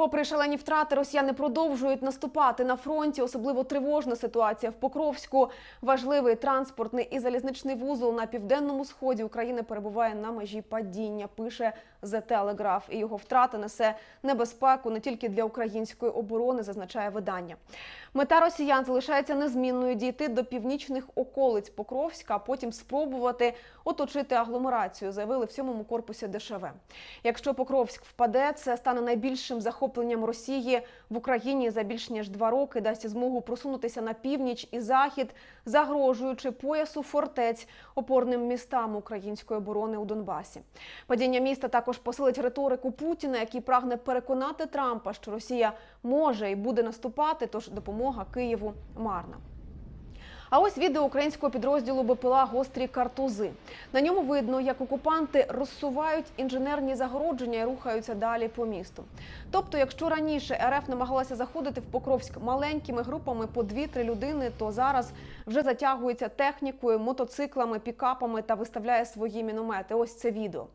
Попри шалені втрати, росіяни продовжують наступати на фронті. Особливо тривожна ситуація в Покровську. Важливий транспортний і залізничний вузол на південному сході України перебуває на межі падіння. Пише The Telegraph. І його втрата несе небезпеку не тільки для української оборони, зазначає видання. Мета росіян залишається незмінною дійти до північних околиць Покровська, а потім спробувати оточити агломерацію. Заявили в сьомому корпусі ДШВ. Якщо Покровськ впаде, це стане найбільшим захопленням Росії в Україні за більш ніж два роки. Дасть змогу просунутися на північ і захід, загрожуючи поясу фортець опорним містам української оборони у Донбасі. Падіння міста також посилить риторику Путіна, який прагне переконати Трампа, що Росія може і буде наступати, тож допомога Києву марна. А ось відео українського підрозділу БПЛА гострі картузи. На ньому видно, як окупанти розсувають інженерні загородження і рухаються далі по місту. Тобто, якщо раніше РФ намагалася заходити в Покровськ маленькими групами по 2-3 людини, то зараз вже затягується технікою, мотоциклами, пікапами та виставляє свої міномети. Ось це відео.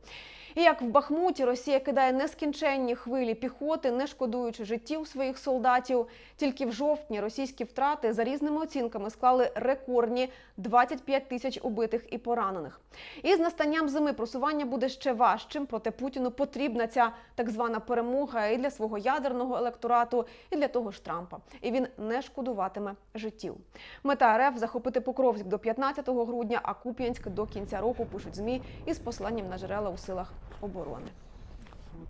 І як в Бахмуті Росія кидає нескінченні хвилі піхоти, не шкодуючи життів своїх солдатів. Тільки в жовтні російські втрати за різними оцінками склали рекордні 25 тисяч убитих і поранених. І з настанням зими просування буде ще важчим. Проте Путіну потрібна ця так звана перемога і для свого ядерного електорату, і для того ж Трампа. І він не шкодуватиме життів. Мета РФ захопити Покровськ до 15 грудня, а Куп'янськ до кінця року пишуть змі із посиланням на джерела у силах оборони.